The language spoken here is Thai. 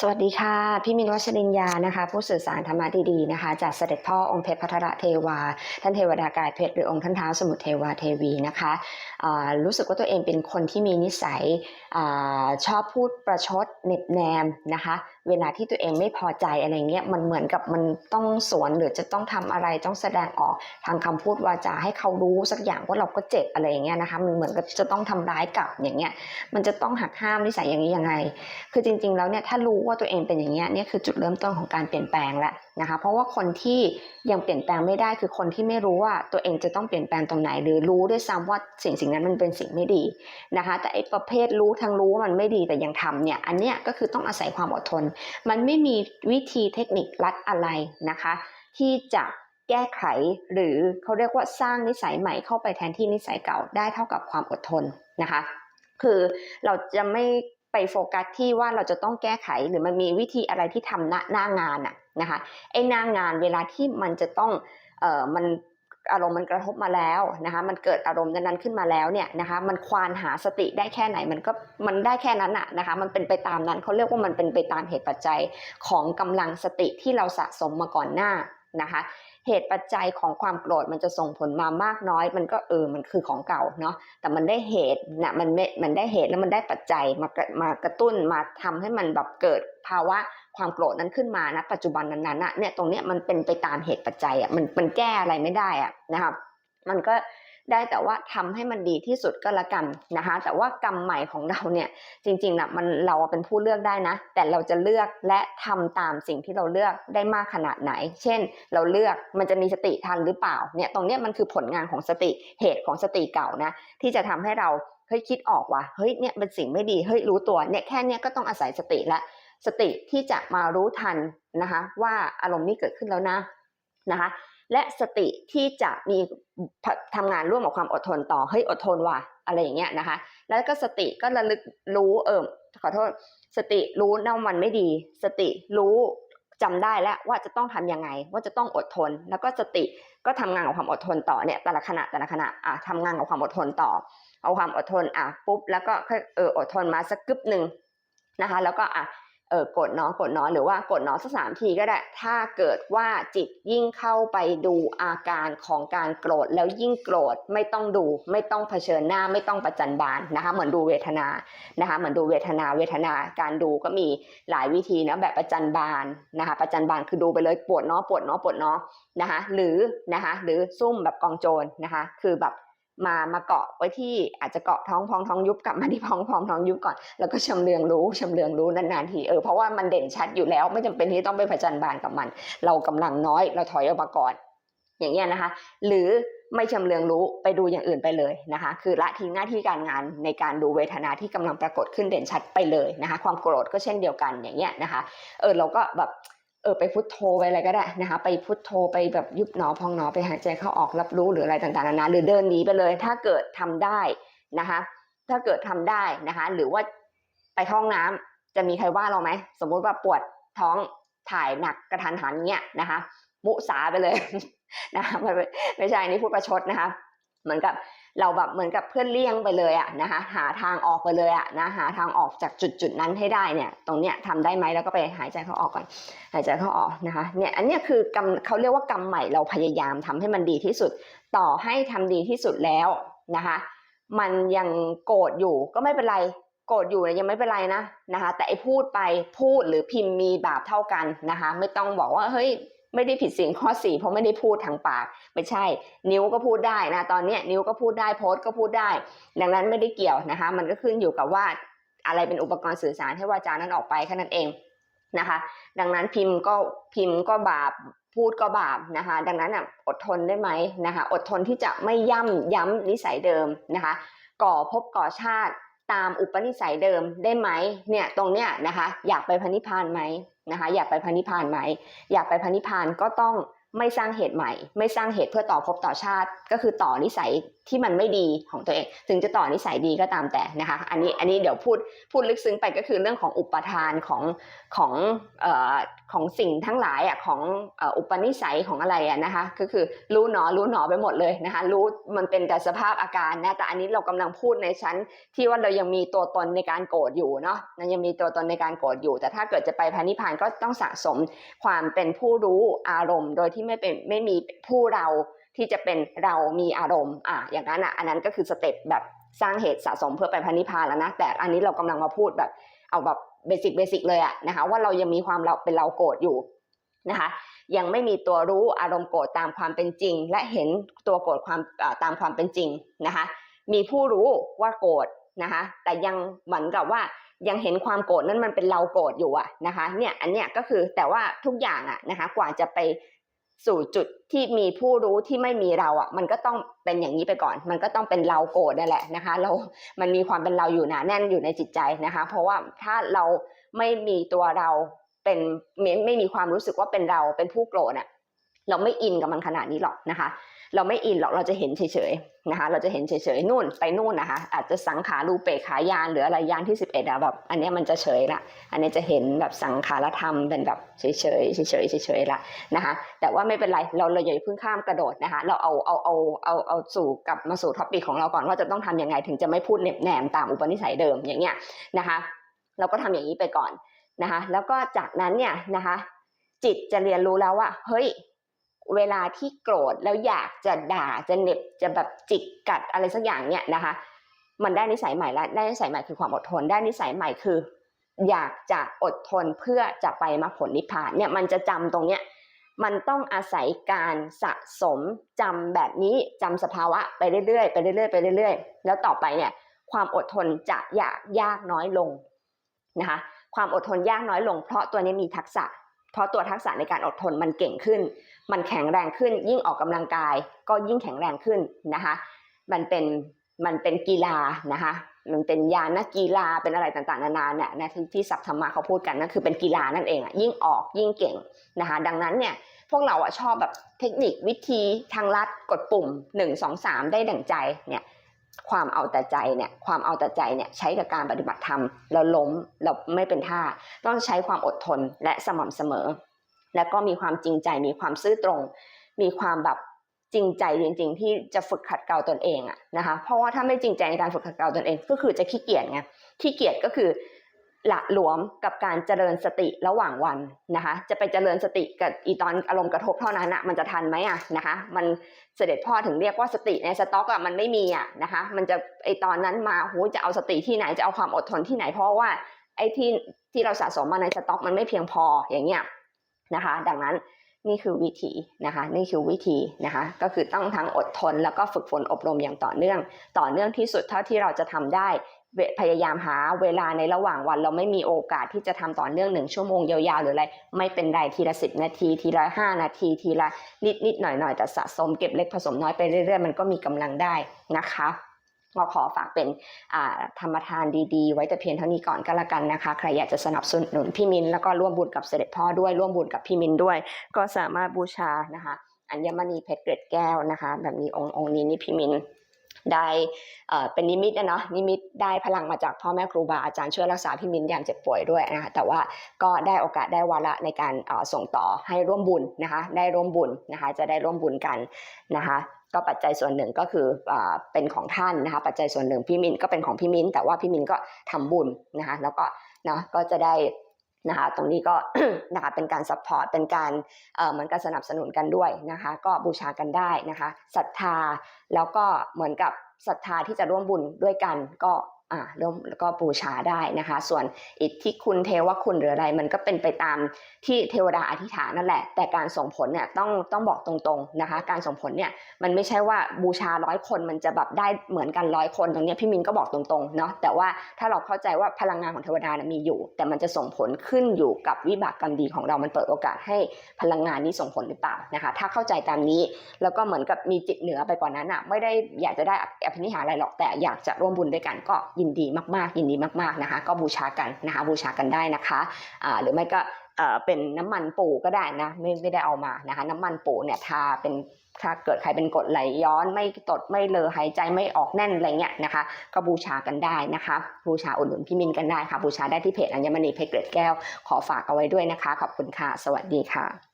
สวัสดีค่ะ พี่มินวัชรินยานะคะ ผู้สื่อสารธรรมะดีๆนะคะ จากเสด็จพ่อองค์เพชรพัทรเทวา ท่านเทวดากายเพชรหรือองค์ท่านเท้าสมุทรเทวาเทวีนะคะรู้สึกว่าตัวเองเป็นคนที่มีนิสัยอชอบพูดประชดเน็บแนมนะคะ เวลาที่ตัวเองไม่พอใจอะไรเงี้ยมันเหมือนกับมันต้องสวนหรือจะต้องทำอะไรต้องแสดงออกทางคำพูดวาจาให้เขารู้สักอย่างว่าเราก็เจ็บอะไรอย่างเงี้ยนะคะมันเหมือนกับจะต้องทำร้ายกลับอย่างเงี้ยมันจะต้องหักห้ามนิสัยอย่างนี้ยังไง คือจริง ๆ แล้วเนี่ยถ้ารู้ว่าตัวเองเป็นอย่างเงี้ยเนี่ยคือจุดเริ่มต้นของการเปลี่ยนแปลงแล้ว นะคะเพราะว่าคนที่ยังเปลี่ยนแปลงไม่ได้คือคนที่ไม่รู้ว่าตัวเองจะต้องเปลี่ยนแปลงตรงไหน หรือรู้ด้วยซ้ำว่าสิ่งสิ่งนั้นมันเป็นสิ่งไม่ดีนะคะแต่ไอ้ประเภทรู้ทั้งรู้ว่ามันไม่ดีแต่ยังทำเนี่ยอันเนี้ยก็คือต้องอาศัยความอดทน มันไม่มีวิธีเทคนิคลัดอะไรนะคะ ที่จะแก้ไขหรือเขาเรียกว่าสร้างนิสัยใหม่เข้าไปแทนที่นิสัยเก่าได้เท่ากับความอดทนนะคะ คือเราจะไม่ ไปโฟกัสที่ว่าเราจะต้องแก้ไขหรือมันมีวิธีอะไรที่ทำหน้าหน้างานอะนะคะไอ้หน้างานเวลาที่มันจะต้องเอ่อมันอารมณ์มันกระทบมาแล้วนะคะ มันเกิดอารมณ์นั้นๆขึ้นมาแล้วเนี่ยนะคะ มันควานหาสติได้แค่ไหนมันก็มันได้แค่นั้นอะนะคะ มันเป็นไปตามนั้นเขาเรียกว่ามันเป็นไปตามเหตุปัจจัยของกำลังสติที่เราสะสมมาก่อนหน้านะคะ เหตุปัจจัยของความโกรธมันจะส่งผลมามากน้อย มันก็เออมันคือของเก่าเนาะแต่มันได้เหตุนะมันม่มันได้เหตุแล้วมันได้ปัจจัยมากระมากระตุ้นมาทำให้มันแบบเกิดภาวะความโกรธนั้นขึ้นมานะปัจจุบันนั้นๆนะเนี่ยตรงเนี้ยมันเป็นไปตามเหตุปัจจัยอะมันมันแก้อะไรไม่ได้อะนะครับมันก็ ได้แต่ว่าทำให้มันดีที่สุดก็แล้วกันนะคะ แต่ว่ากรรมใหม่ของเราเนี่ยจริงๆนะมันเราเป็นผู้เลือกได้นะ แต่เราจะเลือกและทำตามสิ่งที่เราเลือกได้มากขนาดไหน เช่น เราเลือกมันจะมีสติทันหรือเปล่าเนี่ยตรงเนี้ยมันคือผลงานของสติเหตุของสติเก่านะที่จะทำให้เราเฮ้ยคิดออกว่าเฮ้ยเนี่ยเป็นสิ่งไม่ดีเฮ้ยรู้ตัวเนี่ยแค่เนี้ยก็ต้องอาศัยสติละสติที่จะมารู้ทันนะคะว่าอารมณ์นี้เกิดขึ้นแล้วนะนะคะ และสติที่จะมีทำงานร่วมกับความอดทนต่อเฮ้ยอดทนว่ะอะไรอย่างเงี้ยนะคะ แล้วก็สติก็ระลึกรู้เออขอโทษ สติรู้นะว่ามันไม่ดี สติรู้จำได้แล้วว่าจะต้องทำยังไง ว่าจะต้องอดทน แล้วก็สติก็ทำงานกับความอดทนต่อเนี่ยแต่ละขณะแต่ละขณะอะทำงานกับความอดทนต่อ เอาความอดทนอะปุ๊บแล้วก็ค่อเอออดทนมาสักกึบหนึ่งนะคะ แล้วก็อะ ออกดเนาะกดเนาะหรือว่ากดเนาะสักสามทีก็ได้ ถ้าเกิดว่าจิตยิ่งเข้าไปดูอาการของการโกรธแล้วยิ่งโกรธไม่ต้องดู ไม่ต้องเผชิญหน้าไม่ต้องประจันบานนะคะ เหมือนดูเวทนานะคะเหมือนดูเวทนาเวทนาการดูก็มีหลายวิธีนะแบบประจันบานนะคะ ประจันบานคือดูไปเลยปวดเนาะปวดเนาะปวดเนาะนะคะ หรือนะคะหรือซุ่มแบบกองโจรนะคะ คือแบบ มามาเกาะไว้ที่อาจจะเกาะท้องพองท้องยุบกลับมาที่พองพองท้องยุบก่อน แล้วก็ชำเลืองรู้ชำเลืองรู้นานๆทีเออเพราะว่ามันเด่นชัดอยู่แล้วไม่จำเป็นที่ต้องไปผจญบานกับมัน เรากำลังน้อยเราถอยออกมาก่อน อย่างเงี้ยนะคะ หรือไม่ชำเลืองรู้ไปดูอย่างอื่นไปเลยนะคะ คือละทิ้งหน้าที่การงานในการดูเวทนาที่กำลังปรากฏขึ้นเด่นชัดไปเลยนะคะ ความโกรธก็เช่นเดียวกันอย่างเงี้ยนะคะ เออเราก็แบบ เออไปพุทโธไปอะไรก็ได้นะคะไปพุทโธไปแบบยุบหนอพองหนอไปหายใจเข้าออกรับรู้หรืออะไรต่างๆนานาหรือเดินหนีไปเลย ถ้าเกิดทำได้นะคะถ้าเกิดทำได้นะคะหรือว่าไปห้องน้ำจะมีใครว่าเราไหมสมมุติว่าปวดท้องถ่ายหนักกระทันหันเงี้ยนะคะมุสาไปเลยนะคะไม่ใช่อันนี่พูดประชดนะคะ เหมือนกับ เราแบบเหมือนกับเพื่อนเลี่ยงไปเลยอะนะคะหาทางออกไปเลยอะนะหาทางออกจากจุดจุดนั้นให้ได้เนี่ยตรงเนี้ยทำได้ไหมแล้วก็ไปหายใจเข้าออกก่อนหายใจเข้าออกนะคะเนี่ยอันเนี้ยคือกรรมเขาเรียกว่ากรรมใหม่เราพยายามทำให้มันดีที่สุด ต่อให้ทำดีที่สุดแล้วนะคะมันยังโกรธอยู่ก็ไม่เป็นไรโกรธอยู่ยยังไม่เป็นไรนะนะคะแต่ไอ้พูดไปพูดหรือพิมพ์มีบาปเท่ากันนะคะไม่ต้องบอกว่าเฮ้ย ไม่ได้ผิดสิ่งข้อสี่เพราะไม่ได้พูดทางปาก ไม่ใช่ นิ้วก็พูดได้นะตอนนี้นิ้วก็พูดได้โพสต์ก็พูดได้ ดังนั้นไม่ได้เกี่ยวนะคะ มันก็ขึ้นอยู่กับว่าอะไรเป็นอุปกรณ์สื่อสารให้วาจานั้นออกไปแค่นั้นเองนะคะ ดังนั้นพิมพ์ก็พิมพ์ก็บาปพูดก็บาปนะคะ ดังนั้นอะอดทนได้ไหมนะคะ อดทนที่จะไม่ย่ำย้ำนิสัยเดิมนะคะ ก่อภพก่อชาติตามอุปนิสัยเดิมได้ไหมเนี่ยตรงเนี้ยนะคะ อยากไปพันิพพานไหม นะคะอยากไปพันิพานไหมอยากไปพันิพพานก็ต้องไม่สร้างเหตุใหม่ ไม่สร้างเหตุเพื่อต่อภพต่อชาติ ก็คือต่อนิสัย ที่มันไม่ดีของตัวเอง ถึงจะต่อนิสัยดีก็ตามแต่นะคะ อันนี้อันนี้เดี๋ยวพูดพูดลึกซึ้งไปก็คือเรื่องของอุปทานของของเอ่อของสิ่งทั้งหลายอะของอุปนิสัยของอะไรอะนะคะก็คือรู้หนอรู้หนอไปหมดเลยนะคะรู้มันเป็นแต่สภาพอาการนะแต่อันนี้เรากำลังพูดในชั้นที่ว่าเรายังมีตัวตนในการโกรธอยู่เนาะมันยังมีตัวตนในการโกรธอยู่ แต่ถ้าเกิดจะไปพานิพพานก็ต้องสะสมความเป็นผู้รู้อารมณ์ โดยที่ไม่เป็นไม่มีผู้เรา ที่จะเป็นเรามีอารมณ์อะอย่างนั้นอะอันนั้นก็คือสเต็ปแบบสร้างเหตุสะสมเพื่อไปพานิพพานแล้วนะแต่อันนี้เรากำลังมาพูดแบบเอาแบบเบสิกเบสิกเลยอะนะคะว่าเรายังมีความเราเป็นเราโกรธอยู่นะคะยังไม่มีตัวรู้อารมณ์โกรธตามความเป็นจริง และเห็นตัวโกรธความตามความเป็นจริงนะคะมีผู้รู้ว่าโกรธนะคะแต่ยังเหมือนกับว่ายังเห็นความโกรธนั้นมันเป็นเราโกรธอยู่อะนะคะเนี่ยอันเนี้ยก็คือแต่ว่าทุกอย่างอะนะคะกว่าจะไป สู่จุดที่มีผู้รู้ที่ไม่มีเราอะมันก็ต้องเป็นอย่างนี้ไปก่อน มันก็ต้องเป็นเราโกรธนั่นแหละนะคะ เรา มันมีความเป็นเราอยู่หนาแน่นอยู่ในจิตใจนะคะ เพราะว่าถ้าเราไม่มีตัวเราเป็นไม่ไม่มีความรู้สึกว่าเป็นเราเป็นผู้โกรธอะ เราไม่อินกับมันขนาดนี้หรอกนะคะ เราไม่อินหรอกเราจะเห็นเฉยๆนะคะ เราจะเห็นเฉยๆนู่นไปนู่นนะคะ อาจจะสังขารูเปกขายานหรืออะไรยานที่สิบเอ็ดอะแบบอันนี้มันจะเฉยละ อันนี้จะเห็นแบบสังขารธรรมเป็นแบบเฉยๆเฉยๆเฉยๆละนะคะ แต่ว่าไม่เป็นไรเราเราอย่าเพิ่งข้ามกระโดดนะคะ เราเอาเอาเอาเอาเอาสู่กลับมาสู่ท็อปิกของเราก่อนว่าจะต้องทำยังไงถึงจะไม่พูดเหน็บแนมตามอุปนิสัยเดิมอย่างเงี้ยนะคะ เราก็ทำอย่างนี้ไปก่อนนะคะ แล้วก็จากนั้นเนี่ยนะคะ จิตจะเรียนรู้แล้วว่าเฮ้ย เวลาที่โกรธแล้วอยากจะด่าจะเหน็บจะแบบจิกกัดอะไรสักอย่างเนี่ยนะคะ มันได้นิสัยใหม่แล้วได้นิสัยใหม่คือความอดทนได้นิสัยใหม่คือ อยากจะอดทนเพื่อจะไปมรรคผลนิพพานเนี่ยมันจะจำตรงเนี้ยมันต้องอาศัยการสะสมจำแบบนี้จำสภาวะไปเรื่อยๆไปเรื่อยๆไปเรื่อยๆ แล้วต่อไปเนี่ยความอดทนจะยากยากน้อยลงนะคะความอดทนยากน้อยลง เพราะตัวนี้มีทักษะ เพราะตัวทักษะในการอดทนมันเก่งขึ้น มันแข็งแรงขึ้น ยิ่งออกกำลังกาย ก็ยิ่งแข็งแรงขึ้นนะคะ มันเป็นมันเป็นกีฬานะคะ มันเป็นยานักกีฬาเป็นอะไรต่างๆ นานาเนี่ยนะที่ที่ศัพท์ธรรมะเขาพูดกันนั่นคือเป็นกีฬานั่นเองอะยิ่งออกยิ่งเก่งนะคะ ดังนั้นเนี่ยพวกเราอะชอบแบบเทคนิควิธีทางลัดกดปุ่ม 1 2 3 ได้ดั่งใจเนี่ย ความเอาแต่ใจเนี่ยความเอาแต่ใจเนี่ยใช้กับการปฏิบัติธรรมเราล้มเราไม่เป็นท่า ต้องใช้ความอดทนและสม่ำเสมอ และก็มีความจริงใจมีความซื่อตรง มีความแบบจริงใจจริง ๆ ที่จะฝึกขัดเกลาตนเองอะนะคะเพราะว่าถ้าไม่จริงใจในการฝึกขัดเกลาตนเอง ก็คือจะขี้เกียจไงขี้เกียจก็คือ ละหลวมกับการเจริญสติระหว่างวันนะคะ จะไปเจริญสติกับอีตอนอารมณ์กระทบเท่านั้นอะมันจะทันไหมอะนะคะ มันเสด็จพ่อถึงเรียกว่าสติในสต็อกอะมันไม่มีอะนะคะ มันจะไอตอนนั้นมาโหจะเอาสติที่ไหนจะเอาความอดทนที่ไหนเพราะว่าไอที่ที่เราสะสมมาในสต็อกมันไม่เพียงพออย่างเงี้ยนะคะ ดังนั้นนี่คือวิธีนะคะ นี่คือวิธีนะคะ ก็คือต้องทั้งอดทนแล้วก็ฝึกฝนอบรมอย่างต่อเนื่อง ต่อเนื่องที่สุดเท่าที่เราจะทำได้ พยายามหาเวลาในระหว่างวัน เราไม่มีโอกาสที่จะทำต่อเนื่องหนึ่งชั่วโมงยาวๆ หรืออะไรไม่เป็นไรทีละสิบนาที ทีละห้านาที ทีละนิดนิดๆหน่อยหน่อยๆ แต่สะสมเก็บเล็กผสมน้อยไปเรื่อยๆ มันก็มีกำลังได้นะคะก็ขอฝากเป็นธรรมทานดีๆ ไว้แต่เพียงเท่านี้ก่อนก็แล้วกันนะคะ ใครอยากจะสนับสนุนพี่มินแล้วก็ร่วมบุญกับเสด็จพ่อด้วยร่วมบุญกับพี่มินด้วย ก็สามารถบูชานะคะ อัญมณีเพชรเกล็ดแก้วนะคะ แบบนี้องค์องค์นี้นี่พี่มิน ได้เป็นนิมิตนะเนาะนิมิตได้พลังมาจากพ่อแม่ครูบาอาจารย์ช่วยรักษาพี่มิ้นยามเจ็บป่วยด้วยนะคะแต่ว่าก็ได้โอกาสได้วาระในการส่งต่อให้ร่วมบุญนะคะได้ร่วมบุญนะคะจะได้ร่วมบุญกันนะคะก็ปัจจัยส่วนหนึ่งก็คืออเป็นของท่านนะคะปัจจัยส่วนหนึ่งพี่มินก็เป็นของพี่มินแต่ว่าพี่มินก็ทำบุญนะคะแล้วก็เนาะก็จะได้นะคะตรงนี้ก็นะคะเป็นการซัพพอร์ตเป็นการเอ่อเหมือนกับสนับสนุนกันด้วยนะคะก็บูชากันได้นะคะศรัทธาแล้วก็เหมือนกับ ศรัทธาที่จะร่วมบุญด้วยกันก็ อ่าร่วมแล้วก็บูชาได้นะคะ ส่วนอิทธิคุณเทวคุณหรืออะไร มันก็เป็นไปตามที่เทวดาอธิษฐานนั่นแหละ แต่การส่งผลเนี่ยต้องต้องบอกตรงๆนะคะ การส่งผลเนี่ยมันไม่ใช่ว่าบูชาร้อยคนมันจะแบบได้เหมือนกันร้อยคนตรงนี้พี่มินก็บอกตรงๆเนาะแต่ว่าถ้าเราเข้าใจว่าพลังงานของเทวดานะมีอยู่ แต่มันจะส่งผลขึ้นอยู่กับวิบากกรรมดีของเรา มันเปิดโอกาสให้พลังงานนี้ส่งผลหรือเปล่านะคะ ถ้าเข้าใจตามนี้แล้วก็เหมือนกับมีจิตเหนือไปกว่านั้นอะไม่ได้อยากจะได้อภินิหารอะไรหรอกแต่อยากจะร่วมบุญด้วยกันก็ยินดีมากๆ ยินดีมากๆนะคะ ก็บูชากันนะคะบูชากันได้นะคะอ่าหรือไม่ก็เป็นน้ำมันปูก็ได้นะไม่ไม่ได้เอามานะคะ น้ำมันปูเนี่ยทาเป็นถ้าเกิดใครเป็นกดไหลย้อนไม่ตดไม่เลอหายใจไม่ออกแน่นอะไรเงี้ยนะคะ ก็บูชากันได้นะคะ บูชาอุดหนุนพี่มินกันได้ค่ะ บูชาได้ที่เพจอัญมณีเพชรเกล็ดแก้วขอฝากเอาไว้ด้วยนะคะ ขอบคุณค่ะ สวัสดีค่ะ